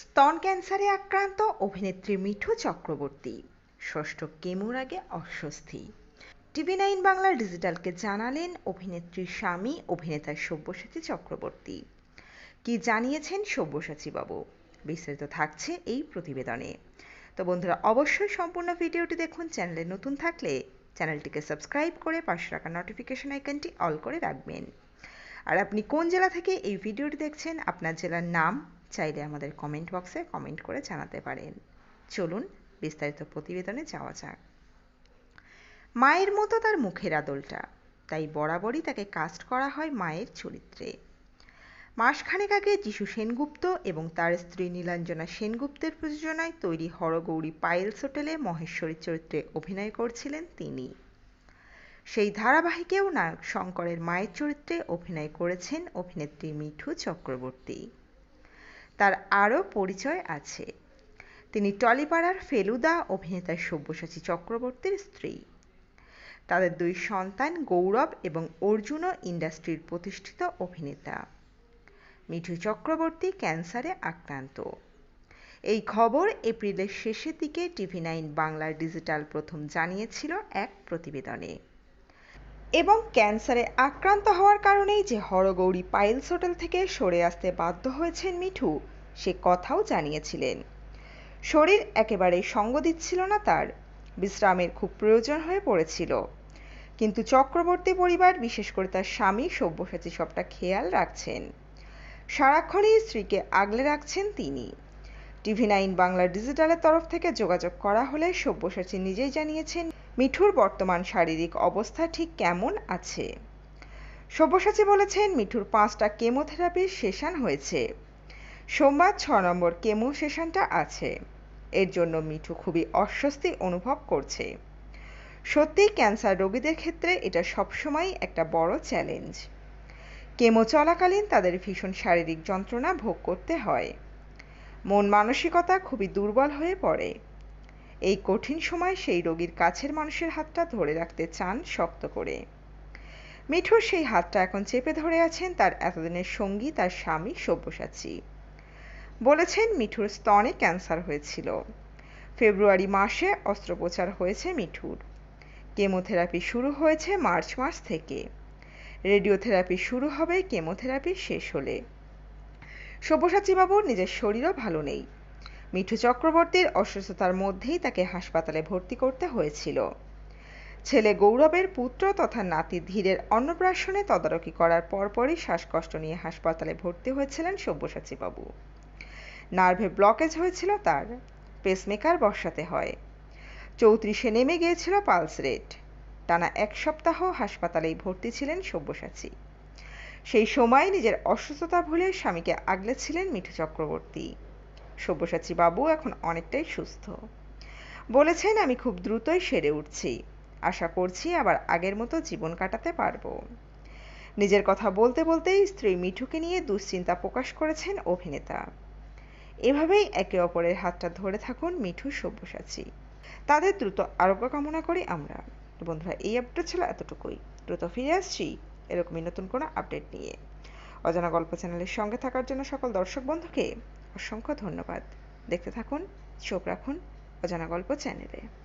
স্তন ক্যান্সারে আক্রান্ত অভিনেত্রী মিঠু চক্রবর্তী। ষষ্ঠ কেমোর আগে অস্বস্তি। টিভি নাইন বাংলার ডিজিটালকে জানালেন অভিনেত্রীর স্বামী, অভিনেতা সব্যসাচী চক্রবর্তী। কি জানিয়েছেন সব্যসাচী বাবু? বিস্তারিত থাকছে এই প্রতিবেদনে। তো বন্ধুরা, অবশ্যই সম্পূর্ণ ভিডিওটি দেখুন, চ্যানেলে নতুন থাকলে চ্যানেলটিকে সাবস্ক্রাইব করে পাশে রাখা নোটিফিকেশন আইকনটি অল করে রাখবেন। আর আপনি কোন জেলা থেকে এই ভিডিওটি দেখছেন, আপনার জেলার নাম চাইলে আমাদের কমেন্ট বক্সে কমেন্ট করে জানাতে পারেন। চলুন বিস্তারিত প্রতিবেদনে যাওয়া যাক। মায়ের মতো তার মুখের আদলটা, তাই বরাবরই তাকে কাস্ট করা হয় মায়ের চরিত্রে। মাসখানেক আগে যিশু সেনগুপ্ত এবং তার স্ত্রী নীলাঞ্জনা সেনগুপ্তের প্রযোজনায় তৈরি হরগৌরী পাইলস হোটেলে মহেশ্বরীর চরিত্রে অভিনয় করছিলেন তিনি। সেই ধারাবাহিকেও নায়ক শঙ্করের মায়ের চরিত্রে অভিনয় করেছেন অভিনেত্রী মিঠু চক্রবর্তী। তার আরও পরিচয় আছে। তিনি টলিপাড়ার ফেলুদা অভিনেতা সব্যসাচী চক্রবর্তীর স্ত্রী। তাদের দুই সন্তান গৌরব এবং অর্জুনও ইন্ডাস্ট্রির প্রতিষ্ঠিত অভিনেতা। মিঠু চক্রবর্তী ক্যান্সারে আক্রান্ত। এই খবর এপ্রিলের শেষের দিকে টিভি নাইন বাংলার ডিজিটাল প্রথম জানিয়েছিল এক প্রতিবেদনে। এবং ক্যান্সারে আক্রান্ত হওয়ার কারণেই যে হরগৌরী পাইলস হোটেল থেকে সরে আসতে বাধ্য হয়েছেন মিঠু সে কথাও জানিয়েছিলেন। শরীর একেবারে সঙ্গ দিচ্ছিল না তার, বিশ্রামের খুব প্রয়োজন হয়ে পড়েছিল। কিন্তু চক্রবর্তী পরিবার, বিশেষ করে তার স্বামী, সব্যসাচী সবটা খেয়াল রাখছেন। সারাক্ষণই স্ত্রীকে আগলে রাখছেন তিনি। টিভি নাইন বাংলা ডিজিটালের তরফ থেকে যোগাযোগ করা হলে সব্যসাচী নিজেই জানিয়েছেন, মিঠুর বর্তমান শারীরিক অবস্থা ঠিক কেমন আছে। সব্যসাচী বলেছেন, মিঠুর পাঁচটা কেমোথেরাপির সেশন হয়েছে। সোমবার ছ নম্বর কেমো সেশনটা আছে। এর জন্য মিঠু খুবই অস্বস্তি অনুভব করছে। সত্যি ক্যান্সার রোগীদের ক্ষেত্রে এটা সবসময় একটা বড় চ্যালেঞ্জ। কেমো চলাকালীন তাদের ভীষণ শারীরিক যন্ত্রণা ভোগ করতে হয়। মন মানসিকতা খুবই দুর্বল হয়ে পড়ে। এই কঠিন সময় সেই রোগীর কাছের মানুষের হাতটা ধরে রাখতে চান শক্ত করে। মিঠুর সেই হাতটা এখন চেপে ধরে আছেন তার এতদিনের সঙ্গী, তার স্বামী সব্যসাচী। বলেছেন মিঠুর স্তনে ক্যান্সার হয়েছিল। ফেব্রুয়ারি মাসে অস্ত্রোপচার হয়েছে মিঠুর। কেমোথেরাপি শুরু হয়েছে মার্চ মাস থেকে। রেডিওথেরাপি শুরু হবে, কেমোথেরাপি শেষ হলে। সব্যসাচীবাবুর নিজের শরীরও ভালো নেই। মিঠু চক্রবর্তীর অসুস্থতার মধ্যেই তাকে হাসপাতালে ভর্তি করতে হয়েছিল। ছেলে গৌরবের পুত্র তথা নাতি ধীরের অন্নপ্রাশনে তদারকি করার পরপরই শ্বাসকষ্ট নিয়ে হাসপাতালে ভর্তি হয়েছিলেন সব্যসাচীবাবু। নার্ভে ব্লকেজ হয়েছিল তার পেসমেকার বসাতে হয়। চৌত্রিশে নেমে গিয়েছিল পালস রেট টানা এক সপ্তাহ হাসপাতালেই ভর্তি ছিলেন সব্যসাচী। সেই সময় নিজের অসুস্থতা ভুলে স্বামীকে আগলেছিলেন মিঠু চক্রবর্তী। সব্যসাচী বাবু এখন অনেকটাই সুস্থ। বলেছেন, আমি খুব দ্রুতই সেরে উঠছি। আশা করছি আবার আগের মতো জীবন কাটাতে পারব। নিজের কথা বলতে বলতেই স্ত্রী মিঠুকে নিয়ে দুশ্চিন্তা প্রকাশ করেছেন অভিনেতা। এভাবেই একে অপরের হাতটা ধরে থাকুন মিঠু সব্যসাচী। তাদের দ্রুত আরোগ্য কামনা করি আমরা। বন্ধুরা, এই আপডেট ছিল এতটুকুই। দ্রুত ফিরে আসছি এরকমই নতুন কোনো আপডেট নিয়ে। অজানা গল্প চ্যানেলের সঙ্গে থাকার জন্য সকল দর্শক বন্ধুকে অসংখ্য ধন্যবাদ। দেখতে থাকুন, চোখ রাখুন অজানা গল্প চ্যানেলে।